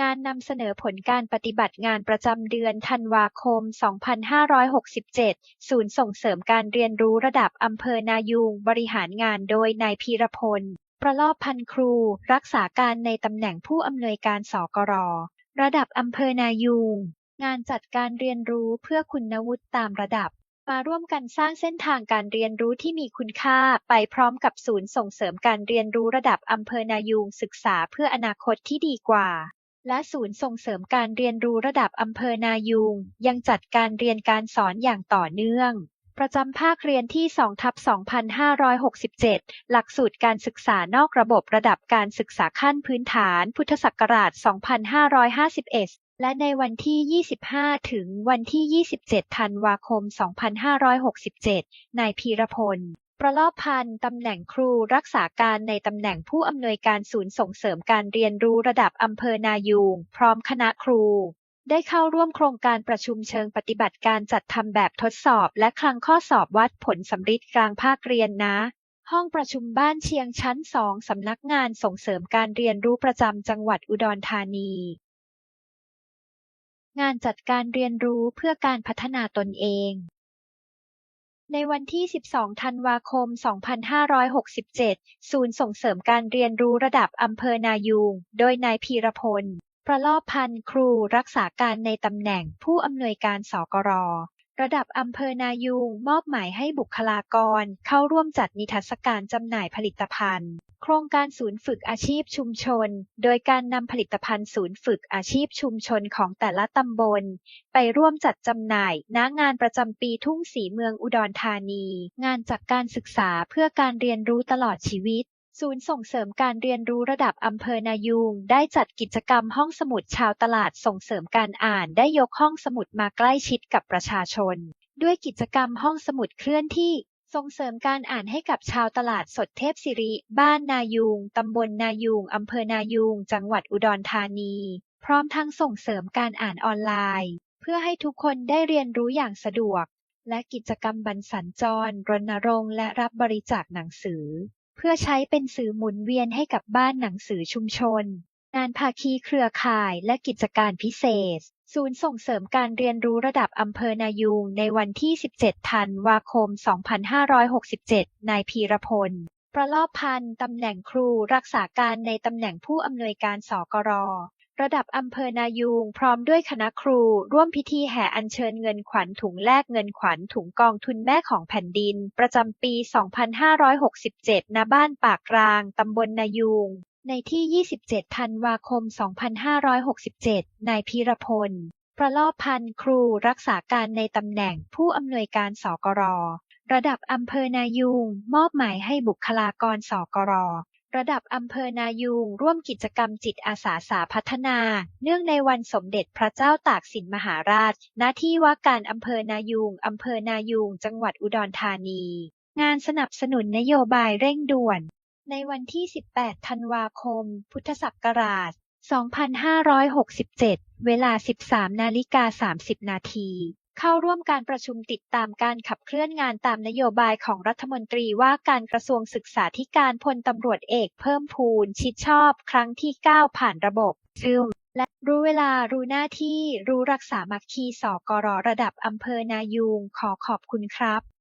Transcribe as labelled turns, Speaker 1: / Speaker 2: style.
Speaker 1: งานนำเสนอผลการปฏิบัติงานประจำเดือนธันวาคม 2567 ศูนย์ส่งเสริมการเรียนรู้ระดับอำเภอนายูง บริหารงานโดยนายพีรพล ประลอบพันครู รักษาการในตำแหน่งผู้อำนวยการสกร ระดับอำเภอนายูง งานจัดการเรียนรู้เพื่อคุณวุฒิตามระดับ มาร่วมกันสร้างเส้นทางการเรียนรู้ที่มีคุณค่าไปพร้อมกับศูนย์ส่งเสริมการเรียนรู้ระดับอำเภอนายูงศึกษาเพื่ออนาคตที่ดีกว่า และศูนย์ส่งเสริมการเรียนรู้ระดับอำเภอนายูงยังจัดการเรียนการสอนอย่างต่อเนื่องประจำภาคเรียนที่ 2 ทับ 2567 หลักสูตรการศึกษานอกระบบระดับการศึกษาขั้นพื้นฐาน พุทธศักราช 2551 และในวันที่ 25 ถึงวันที่ 27 ธันวาคม 2567 นายพีรพล ประลอบพันธ์ตำแหน่งครูรักษาการในตำแหน่งผู้อำนวยการศูนย์ส่งเสริมการเรียนรู้ระดับอำเภอนายูง พร้อมคณะครู ได้เข้าร่วมโครงการประชุมเชิงปฏิบัติการจัดทำแบบทดสอบ และคลังข้อสอบวัดผลสำริดกลางภาคเรียนนะ ห้องประชุมบ้านเชียงชั้น2สำนักงานส่งเสริมการเรียนรู้ประจำจังหวัดอุดรธานี งานจัดการเรียนรู้เพื่อการพัฒนาตนเอง ในวันที่ 12 ธันวาคม 2567 ศูนย์ส่งเสริมการเรียนรู้ระดับอำเภอนายูง โดยนายพีรพล ประลอบพันธ์ครูรักษาการในตำแหน่งผู้อำนวยการสกร ระดับอำเภอนายูงมอบหมายให้บุคลากร เข้าร่วมจัดนิทรรศการจำหน่ายผลิตภัณฑ์ โครงการศูนย์ฝึกอาชีพชุมชน โดยการนำผลิตภัณฑ์ศูนย์ฝึกอาชีพชุมชนของแต่ละตำบล ไปร่วมจัดจำหน่ายณงานประจำปีทุ่งสีเมืองอุดรธานี งานจากการศึกษาเพื่อการเรียนรู้ตลอดชีวิต ศูนย์ส่งเสริมการเรียนรู้ระดับอำเภอนายูงได้จัดกิจกรรมห้องสมุดชาวตลาดส่งเสริมการอ่านได้ยกห้องสมุดมาใกล้ชิดกับประชาชน ด้วยกิจกรรมห้องสมุดเคลื่อนที่ ส่งเสริมการอ่านให้กับชาวตลาดสดเทพสิริ บ้านนายูงตำบลนายูงอำเภอนายูงจังหวัดอุดรธานี พร้อมทั้งส่งเสริมการอ่านออนไลน์ เพื่อให้ทุกคนได้เรียนรู้อย่างสะดวก และกิจกรรมบรรสัญจรรณรงค์และรับบริจาคหนังสือ เพื่อใช้เป็นสื่อหมุนเวียนให้กับบ้านหนังสือชุมชน งานภาคีเครือข่ายและกิจการพิเศษ ศูนย์ส่งเสริมการเรียนรู้ระดับอำเภอนายูงในวันที่ 17 ธันวาคม 2567 นายพีรพล ประลอบพันธ์ตำแหน่งครูรักษาการในตำแหน่งผู้อำนวยการสกร ระดับอำเภอนายูงพร้อมด้วยคณะครู ร่วมพิธีแห่อัญเชิญเงินขวัญถุงแลกเงินขวัญถุงกองทุนแม่ของแผ่นดิน ประจำปี 2567 ณ บ้านปากกลาง ตำบลนายูง ในที่ 27 ธันวาคม 2567 นายพีรพล ประลอบพันธ์ครูรักษาการในตำแหน่งผู้อำนวยการสกร ระดับอำเภอนายูง มอบหมายให้บุคลากรสกร ระดับอำเภอนายูงร่วมกิจกรรมจิตอาสาสาพัฒนา เนื่องในวันสมเด็จพระเจ้าตากสินมหาราช ณ ที่ว่าการอำเภอนายูงอำเภอนายูงจังหวัดอุดรธานี งานสนับสนุนนโยบายเร่งด่วน ในวันที่ 18 ธันวาคม พุทธศักราช 2567 เวลา 13 นาฬิกา 30 นาที เข้าร่วมการประชุมติดตามการขับเคลื่อนงานตามนโยบายของรัฐมนตรีว่าการกระทรวงศึกษาธิการพลตำรวจเอกเพิ่มพูนชิดชอบ ครั้งที่ 9 ผ่านระบบซึมและรู้เวลารู้หน้าที่รู้รักษามัคคีสกรระดับอำเภอนายูงขอขอบคุณครับ